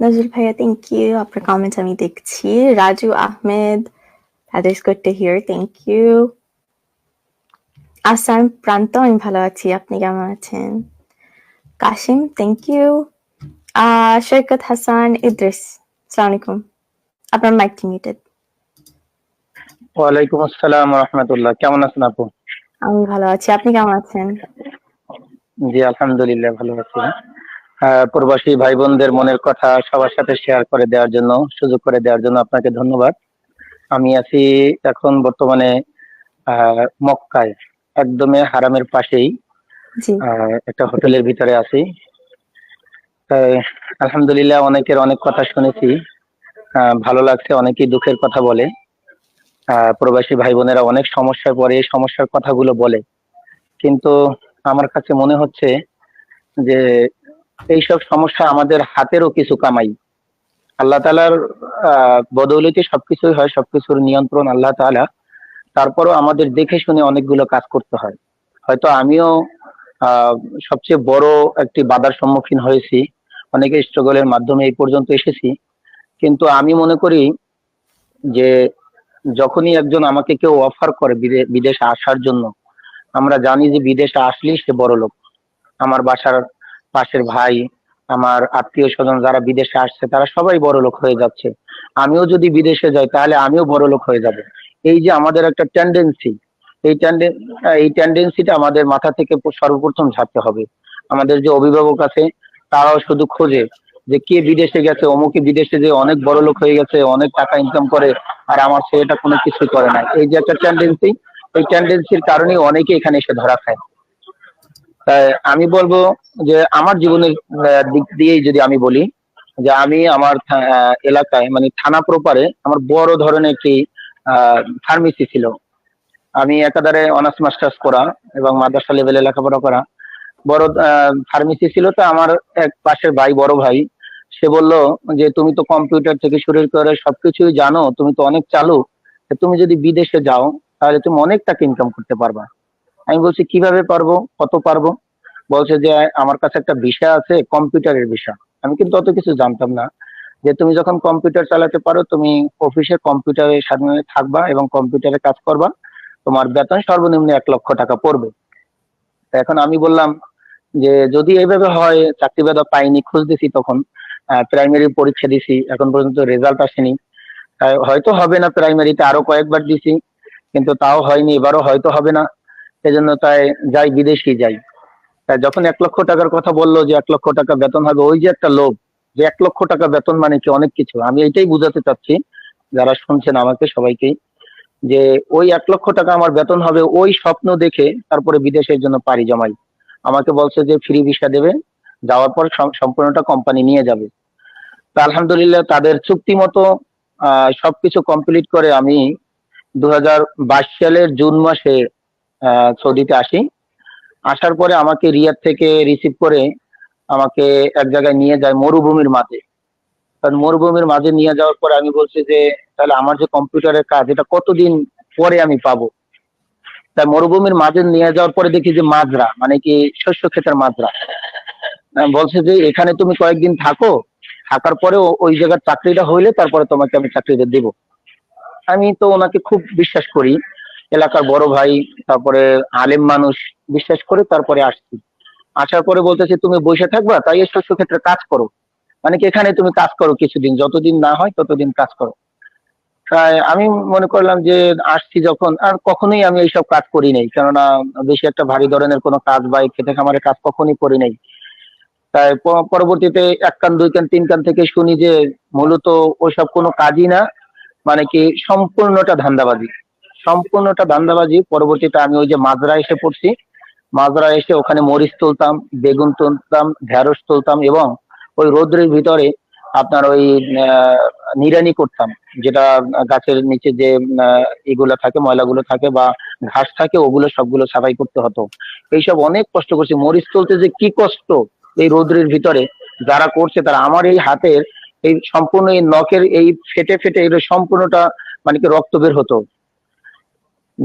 নজরুল ভাইয়া thank you আপনার comment আমি দেখছি। Raju Ahmed that is good to hear thank you Asam Pranto আমি ভালো আছি। আপনি কেমন আছেন? কাশিম থ্যাংক ইউ সৈকত হাসান ইদ্রিস আসসালামু আপনার মিউটেড ওয়ালাইকুম আসসালাম রহমতুল্লাহ। কেমন আছেন আপু? আমি ভালো আছি। আপনি কেমন আছেন? জি আলহামদুলিল্লাহ ভালো আছি। প্রবাসী ভাই বোনদের মনের কথা সবার সাথে শেয়ার করে দেওয়ার জন্য সুযোগ করে দেওয়ার জন্য আপনাকে ধন্যবাদ। আমি আছি এখন বর্তমানে মক্কায় একদমই হারামের পাশেই। একটা হোটেলের ভিতরে আছি। আলহামদুলিল্লাহ অনেকের অনেক কথা শুনেছি। আহ, ভালো লাগছে অনেকেই দুঃখের কথা বলে। আহ, প্রবাসী ভাই বোনেরা অনেক সমস্যায় পড়ে এই সমস্যার কথাগুলো বলে। কিন্তু আমার কাছে মনে হচ্ছে যে এইসব সমস্যা আমাদের হাতেরও কিছু কামাই। আল্লাহ তালার বদৌলতে সবকিছুই হয়, সবকিছুর নিয়ন্ত্রণ আল্লাহ তাআলা। তারপরও আমাদের দেখে শুনে অনেকগুলো কাজ করতে হয়। হয়তো আমিও সবচেয়ে বড় একটি বাধার সম্মুখীন হয়েছি। অনেকে স্ট্রাগলের মাধ্যমে এই পর্যন্ত এসেছি। কিন্তু আমি মনে করি যে, যখনই একজন আমাকে কেউ অফার করে বিদে- বিদেশে আসার জন্য, আমরা জানি যে বিদেশে আসলেই সে বড় লোক আমার বাসার পাশের ভাই, আমার আত্মীয় স্বজন যারা বিদেশে আসছে, তারা সবাই বড় লোক হয়ে যাচ্ছে। আমিও যদি বিদেশে যাই, তাহলে আমিও বড় লোক হয়ে যাব। এই যে আমাদের একটা টেন্ডেন্সি এই এই টেন্ডেন্সিটা আমাদের মাথা থেকে সর্বপ্রথম ঝাড়তে হবে। আমাদের যে অভিভাবক আছে, তারাও শুধু খোঁজে যে কে বিদেশে গেছে, অমুকে বিদেশে যে অনেক বড় লোক হয়ে গেছে, অনেক টাকা ইনকাম করে, আর আমার ছেলেটা কোনো কিছু করে না। এই যে একটা টেন্ডেন্সি এই টেন্ডেন্সির কারণে অনেকে এখানে এসে ধরা খায়। আমি বলব যে আমার জীবনের দিক দিয়েই যদি আমি বলি যে আমি আমার এলাকায় মানে থানা প্রপারে আমার বড় ধরনের একটি ফার্মেসি ছিল। আমি একাধারে অনার্স মাস্টার্স করা এবং মাদ্রাসা লেভেলে লেখাপড়া করা। বড় ফার্মেসি ছিল তো আমার এক পাশের ভাই, বড় ভাই, সে বলল যে তুমি তো কম্পিউটার থেকে শুরু করে সবকিছুই জানো, তুমি তো অনেক চালু তুমি যদি বিদেশে যাও তাহলে তুমি অনেক টাকা ইনকাম করতে পারবা। আমি বলছি, কীভাবে পারব? কত পারব? বলছে যে, আমার কাছে একটা বিষয় আছে, কম্পিউটারের বিষয় আমি কিন্তু অত কিছু জানতাম না যে, তুমি যখন কম্পিউটার চালাতে পারো, তুমি অফিসে কম্পিউটারের সামনে থাকবা এবং কম্পিউটারে কাজ করবা। তোমার বেতন সর্বনিম্ন এক লক্ষ টাকা পড়বে। এখন আমি বললাম যে, যদি এইভাবে হয়, চাকরি বেদা পাইনি, খুঁজতেছি তখন। প্রাইমারি পরীক্ষা দিছি, এখন পর্যন্ত রেজাল্ট আসেনি। হয়তো হবে না প্রাইমারিতে আরও কয়েকবার দিছি, কিন্তু তাও হয়নি, এবারও হয়তো হবে না। সেজন্য তাই যাই বিদেশি যাই। যখন এক লক্ষ টাকার কথা বলল যে এক লক্ষ টাকা বেতন হবে ওই যে একটা লোভ যে এক লক্ষ টাকা বেতন মানে কি অনেক কিছু। আমি এটাই বুঝাতে চাচ্ছি যারা শুনছেন আমাকে সবাইকেই যে ওই এক লক্ষ টাকা আমার বেতন হবে ওই স্বপ্ন দেখে তারপরে বিদেশের জন্য পাড়ি জমাই। আমাকে বলছে যে ফ্রি ভিসা দেবে যাওয়ার পর সম্পূর্ণটা কোম্পানি নিয়ে যাবে। তো আলহামদুলিল্লাহ তাদের চুক্তি মতো আহ, সবকিছু কমপ্লিট করে আমি দু হাজার বাইশ সালের জুন মাসে আহ, সৌদিতে আসি। আসার পরে আমাকে রিয়াদ থেকে রিসিভ করে আমাকে এক জায়গায় নিয়ে যায় মরুভূমির মাঝে। কারণ মরুভূমির মাঝে নিয়ে যাওয়ার পরে আমি বলছি যে, তাহলে আমার যে কম্পিউটারের কাজ, এটা কতদিন পরে আমি পাবো? তাই মরুভূমির মাঝে নিয়ে যাওয়ার পরে দেখি যে মাজরা মানে কি শস্য ক্ষেতের মাজরা বলছে যে, এখানে তুমি কয়েকদিন থাকো, থাকার পরে ওই জায়গার চাকরিটা হইলে তারপরে তোমাকে আমি চাকরিটা দেব। আমি তো ওনাকে খুব বিশ্বাস করি, এলাকার বড় ভাই, তারপরে আলেম মানুষ বিশ্বাস করে তারপরে আসছি। আসার পরে বলতেছে, তুমি বসে থাকবা, তাই শস্য ক্ষেত্রে কাজ করো। মানে কি, এখানে তুমি কাজ করো কিছুদিন, যতদিন না হয় ততদিন কাজ করো। আমি মনে করলাম যে, আসছি যখন, আর কখনোই আমি এইসব কাজ করি নাই, কেননা বেশি একটা ভারী ধরনের কোনো কাজ বা খেতে খামারের কাজ কখনোই করি নাই। তাই পরবর্তীতে এক কান, দুই কান, তিন কান থেকে শুনি যে, মূলত ওইসব কোনো কাজই না মানে কি, সম্পূর্ণটা ধান্দাবাজি। সম্পূর্ণটা ধান্দাবাজি, পরবর্তীতে আমি ওই যে মাজরা এসে পড়ছি মাজরা এসে ওখানে মরিচ তুলতাম, বেগুন তুলতাম, ঢেঁড়স তুলতাম এবং ওই রোদ্রের ভিতরে আপনার ওই নিড়ানি করতাম, যেটা গাছের নিচে যে এগুলো থাকে, ময়লাগুলো থাকে বা ঘাস থাকে, ওগুলো সবগুলো সাফাই করতে হতো। এইসব অনেক কষ্ট করছি। মরিচ তুলতে যে কি কষ্ট এই রোদ্রের ভিতরে যারা করছে তারা আমার এই হাতের এই সম্পূর্ণ এই নখের এই ফেটে ফেটে এর সম্পূর্ণটা মানে কি রক্ত বের হতো।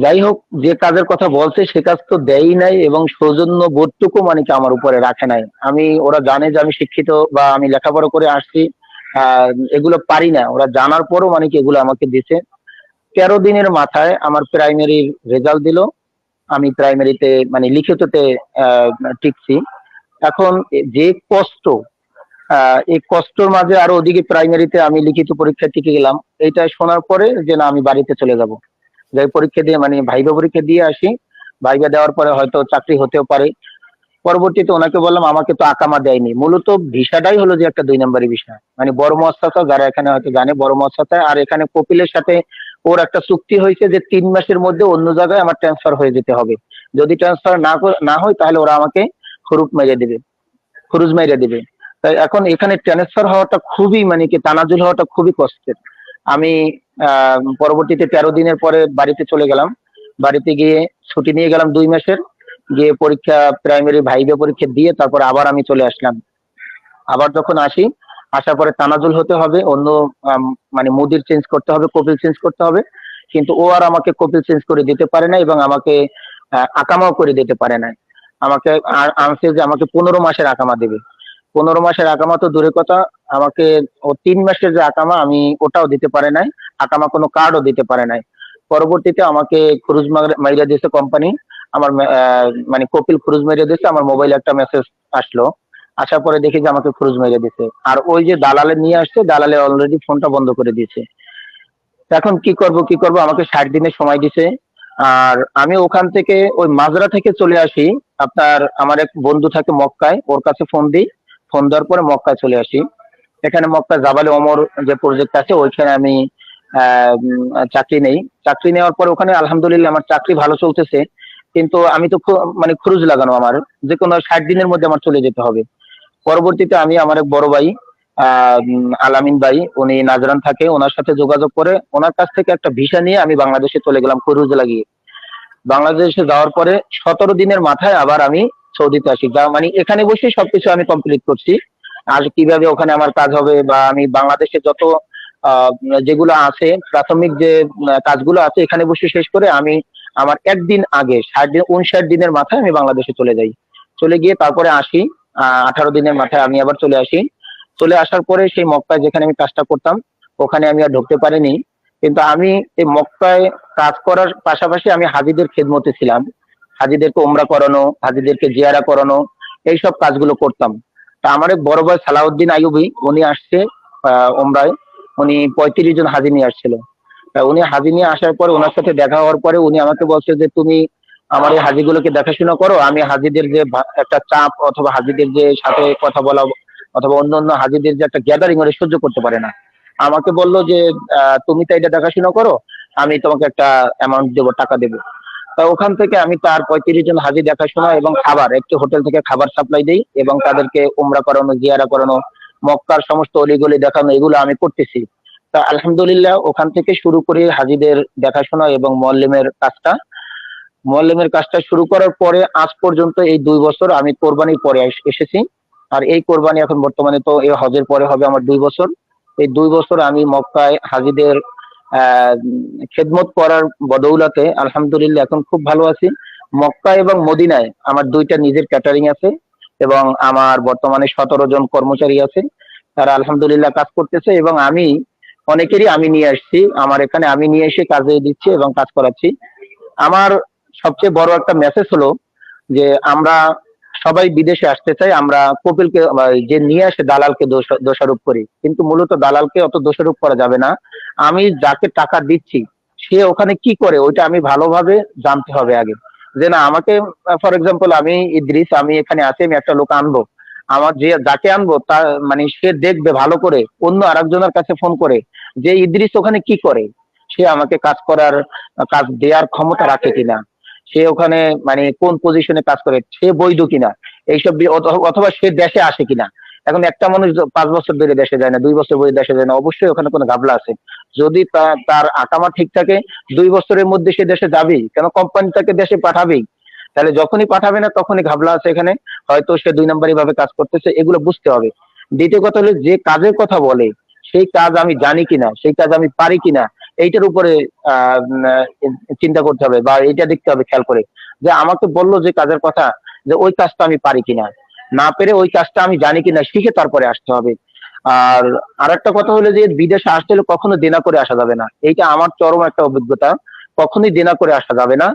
যাই হোক যে কাজের কথা বলছে, সে কাজ তো দেয়ই নাই এবং সৌজন্য বোধটুকু মানে কি আমার উপরে রাখে নাই। আমি, ওরা জানে যে আমি শিক্ষিত বা আমি লেখাপড়া করে আসছি এগুলো পারি না। ওরা জানার পরও মানে কি এগুলো আমাকে দিছে। তেরো দিনের মাথায় আমার প্রাইমারির রেজাল্ট দিল। আমি প্রাইমারিতে মানে লিখিততে টিকছি। এখন যে কষ্ট এই কষ্টর মাঝে আরও ওদিকে প্রাইমারিতে আমি লিখিত পরীক্ষা টিকে গেলাম এটা শোনার পরে যে না, আমি বাড়িতে চলে যাব। যাই পরীক্ষা দিয়ে মানে ভাইবা পরীক্ষা দিয়ে আসি। ভাইবা দেওয়ার পরে হয়তো চাকরি হতেও পারে। পরবর্তীতে ওনাকে বললাম, আমাকে তো আকামা দেয়নি। মূলত ভিসাটাই হলো যে একটা দুই নম্বরই বিষয়। মানে বড় মহাস্থাতা যারা এখানে হয়তো জানে, বড় মহাস্থাতা আর এখানে কপিলের সাথে ওর একটা চুক্তি হয়েছে যে তিন মাসের মধ্যে অন্য জায়গায় আমার ট্রান্সফার হয়ে যেতে হবে। যদি ট্রান্সফার না না হয়, তাহলে ওরা আমাকে খরুপ মেরে দেবে। খরুজ মেরে দেবে। তাই এখন এখানে ট্রান্সফার হওয়াটা খুবই মানে কি, তানাজুল হওয়াটা খুবই কষ্টের। আমি পরবর্তীতে তেরো দিনের পরে বাড়িতে চলে গেলাম। বাড়িতে গিয়ে ছুটি নিয়ে গেলাম দুই মাসের। গিয়ে পরীক্ষা প্রাইমারি ভাইবে পরীক্ষা দিয়ে তারপর আবার আমি চলে আসলাম। আবার যখন আসি, আসার পরে তানাজুল হতে হবে, অন্য মানে মুদির চেঞ্জ করতে হবে, কপিল চেঞ্জ করতে হবে। কিন্তু ও আর আমাকে কপিল চেঞ্জ করে দিতে পারে না এবং আমাকে আকামাও করে দিতে পারে না। আমাকে আনছে যে আমাকে পনেরো মাসের আকামা দেবে। পনেরো মাসের আকামা তো দূরের কথা। আমাকে ও তিন মাসের যে আকামা আমি ওটাও দিতে পারে নাই। আকামা কোনো কার্ডও দিতে পারে নাই। পরবর্তীতে আমাকে খুরুজ মাইরা দিয়েছে কোম্পানি আমার মানে কপিল খুরুজ মেরে দিয়েছে, আমার মোবাইলে একটা মেসেজ আসলো। আসার পরে দেখি যে আমাকে খুরুজ মেরে দিয়েছে। আর ওই যে দালালে নিয়ে আসছে, দালালে অলরেডি ফোনটা বন্ধ করে দিয়েছে। এখন কি করব কি করব? আমাকে ষাট দিনের সময় দিছে। আর আমি ওখান থেকে ওই মাজরা থেকে চলে আসি। আপনার, আমার এক বন্ধু থাকে মক্কায়, ওর কাছে ফোন দিই। ফোন দেওয়ার পরে মক্কায় চলে আসি। এখানে মক্কা জাবালে ওমর যে প্রজেক্ট আছে, ওইখানে আমি চাকরি নেই। চাকরি নেওয়ার পর ওখানে আলহামদুলিল্লাহ আমার চাকরি ভালো চলতেছে। কিন্তু আমি তো মানে খুরুজ লাগানো আমার। যে কোনো ষাট দিনের মধ্যে আমার চলে যেতে হবে। পরবর্তীতে আমি আমার এক বড় ভাই আহ, আলামিন ভাই উনি নাজরান থাকে। ওনার সাথে যোগাযোগ করে ওনার কাছ থেকে একটা ভিসা নিয়ে আমি বাংলাদেশে চলে গেলাম খুরুজ লাগিয়ে। বাংলাদেশে যাওয়ার পরে সতেরো দিনের মাথায় আবার আমি সৌদিতে আসি। মানে এখানে বসে সবকিছু আমি কমপ্লিট করছি। আর কীভাবে ওখানে আমার কাজ হবে বা আমি বাংলাদেশে যত যেগুলো আছে প্রাথমিক যে কাজগুলো আছে এখানে বসে শেষ করে আমি আমার একদিন আগে ষাট দিন উনষাট দিনের মাথায় আমি বাংলাদেশে চলে যাই। চলে গিয়ে তারপরে আসি আঠারো দিনের মাথায় আমি আবার চলে আসি। চলে আসার পরে সেই মক্কায় যেখানে আমি কাজটা করতাম ওখানে আমি আর ঢুকতে পারিনি। কিন্তু আমি এই মক্কায় কাজ করার পাশাপাশি আমি হাজিদের খেদমতে ছিলাম। হাজিদেরকে ওমরা করানো হাজিদেরকে জিয়ারা করানো এইসব কাজগুলো করতাম। তা আমার এক বড় ভাই সালাউদ্দিন আইয়ুবি উনি আসছে আহ, ওমরায় উনি পঁয়ত্রিশ জন হাজি নিয়ে আসছিল। উনি হাজি নিয়ে আসার পরে ওনার সাথে দেখা হওয়ার পরে উনি আমাকে বলছে যে, তুমি আমার এই হাজিগুলোকে দেখাশোনা করো। আমি হাজিদের যে একটা চাপ অথবা হাজিদের যে সাথে কথা বলা অথবা অন্য অন্য হাজিদের যে একটা গ্যাদারিং ওরা সহ্য করতে পারে না। আমাকে বলল যে তুমি তো এটা দেখাশোনা করো। আমি তোমাকে একটা অ্যামাউন্ট দেবো, টাকা দেবো। তা ওখান থেকে আমি তার পঁয়ত্রিশ জন হাজি দেখাশোনা এবং খাবার, একটি হোটেল থেকে খাবার সাপ্লাই দিই এবং তাদেরকে উমরা করানো, জিয়ারা করানো মক্কার সমস্ত অলিগলি দেখানো, এগুলো আমি করতেছি। তা আলহামদুলিল্লাহ, ওখান থেকে শুরু করে হাজিদের দেখাশোনা এবং মল্লিমের কাজটা। মল্লিমের কাজটা শুরু করার পরে আজ পর্যন্ত এই দুই বছর আমি কোরবানির পরে এসেছি। আর এই কোরবানি এখন বর্তমানে তো এই হজের পরে হবে আমার দুই বছর। এই দুই বছর আমি মক্কায় হাজিদের খেদমত করার বদৌলতে আলহামদুলিল্লাহ এখন খুব ভালো আছি। মক্কা এবং মদিনায় আমার দুইটা নিজের ক্যাটারিং আছে। এবং আমার বর্তমানে সতেরো জন কর্মচারী আছে। তারা আলহামদুলিল্লাহ কাজ করতেছে এবং আমি, অনেকেরই আমি নিয়ে আসছি। আমার এখানে আমি নিয়ে এসে কাজে দিচ্ছি এবং কাজ করাচ্ছি। আমার সবচেয়ে বড় একটা মেসেজ হলো যে, আমরা সবাই বিদেশে আসতে চাই, আমরা কপিলকে, যে নিয়ে আসে দালালকে দোষ- দোষারোপ করি। কিন্তু মূলত দালালকে অত দোষারোপ করা যাবে না। আমি যাকে টাকা দিচ্ছি, সে ওখানে কি করে, ওইটা আমি ভালোভাবে জানতে হবে আগে। যে না, আমাকে ফর এক্সাম্পল আমি ইদ্রিস, আমি এখানে আছি, আমি একটা লোক আনব। আমার যে, যাকে আনব, তার মানে সে দেখবে ভালো করে, অন্য আরেকজনের কাছে ফোন করে, যে ইদ্রিস ওখানে কি করে? সে আমাকে কাজ করার, কাজ দেওয়ার ক্ষমতা রাখে কিনা? সে ওখানে মানে কোন পজিশনে কাজ করে? সে বৈধ কিনা? এইসব অথবা সে দেশে আসে কিনা? এখন একটা মানুষ পাঁচ বছর ধরে দেশে যায় না, দুই বছর ধরে দেশে যায় না, অবশ্যই ওখানে কোনো ঘাবলা আছে। যদি তার আকামা ঠিক থাকে, দুই বছরের মধ্যে সে দেশে যাবেই, কেন কোম্পানি তাকে দেশে পাঠাবেই? তাহলে যখনই পাঠাবে না, তখনই ঘাবলা আছে এখানে, হয়তো সে দুই নম্বরই ভাবে কাজ করতেছে, এগুলো বুঝতে হবে। দ্বিতীয় কথা হলো যে কাজের কথা বলে, সেই কাজ আমি জানি কিনা, সেই কাজ আমি পারি কিনা, এইটার উপরে চিন্তা করতে হবে, বা এইটা দেখতে হবে, খেয়াল করে। যে আমাকে বলল যে কাজের কথা, যে ওই কাজটা আমি পারি কিনা। না পেরে ওই কাজটা আমি জানি কিনা শিখে তারপরে আসতে হবে। আর আর একটা কথা হলো যে বিদেশে আসতে হলে কখনো দেনা করে আসা যাবে না। এইটা আমার চরম একটা অভিজ্ঞতা। কখনোই দেনা করে আসা যাবে না।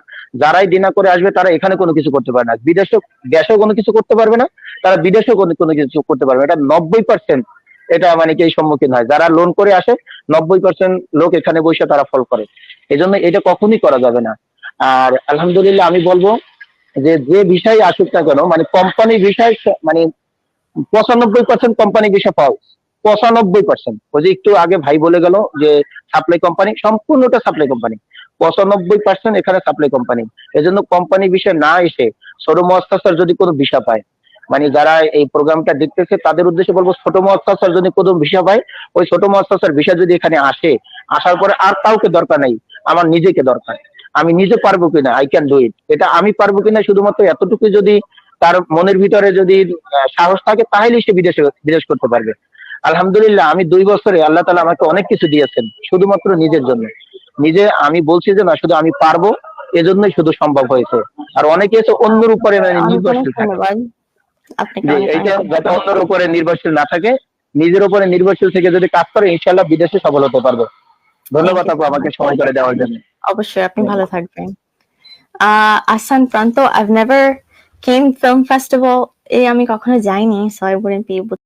যারাই দেনা করে আসবে তারা এখানে কোনো কিছু করতে পারে না। বিদেশে দেশেও কোনো কিছু করতে পারবে না, তারা বিদেশেও কোনো কোনো কিছু করতে পারবে। এটা নব্বই পার্সেন্ট এটা মানে কি সম্মুখীন হয়। যারা লোন করে আসে, নব্বই পার্সেন্ট লোক এখানে বসে তারা ফল করে। এই জন্য এটা কখনোই করা যাবে না। আর আলহামদুলিল্লাহ আমি বলব যে যে বিষয় আসুক না কেন মানে কোম্পানি বিষয় মানে পঁচানব্বই পার্সেন্ট কোম্পানি বিষয় পাও পঁচানব্বই পার্সেন্ট ওই যে একটু আগে ভাই বলে গেল যে সাপ্লাই কোম্পানি সম্পূর্ণটা সাপ্লাই কোম্পানি পঁচানব্বই পার্সেন্ট এখানে সাপ্লাই কোম্পানি এই জন্য কোম্পানি বিষয় না এসে ছোট মহাস্তার যদি কোনো ভিসা পায় মানে যারা এই প্রোগ্রামটা দেখতেছে, তাদের উদ্দেশ্যে বলব ছোট মহাস্তার যদি কোনো ভিসা পায়, ওই ছোট মহাস্তার ভিসা যদি এখানে আসে, আসার পরে আর কাউকে দরকার নাই, আমার নিজেকে দরকার। আমি নিজে পারব কিনা আই ক্যান ডু ইট এটা আমি পারব কিনা শুধুমাত্র এতটুকু যদি তার মনের ভিতরে যদি সাহস থাকে তাহলেই সে বিদেশে বিদেশ করতে পারবে। আলহামদুলিল্লাহ আমি দুই বছরে আল্লাহ তালা আমাকে অনেক কিছু দিয়েছেন শুধুমাত্র নিজের জন্য। নিজে আমি বলছি যে না শুধু আমি পারব এজন্যই শুধু সম্ভব হয়েছে। আর অনেকে এসে অন্যের উপরে মানে নির্ভরশীল এইটা যাতে অন্যের উপরে নির্ভরশীল না থাকে নিজের উপরে নির্ভরশীল থেকে যদি কাজ করে ইনশাল্লাহ বিদেশে সফল হতে পারবে। ধন্যবাদ আপু আমাকে সময় করে দেওয়ার জন্য। অবশ্যই আপনি ভালো থাকবেন। আহ Ahsan Pranto I've never came film festival এ আমি কখনো যাইনি সো আই উডন্ট বি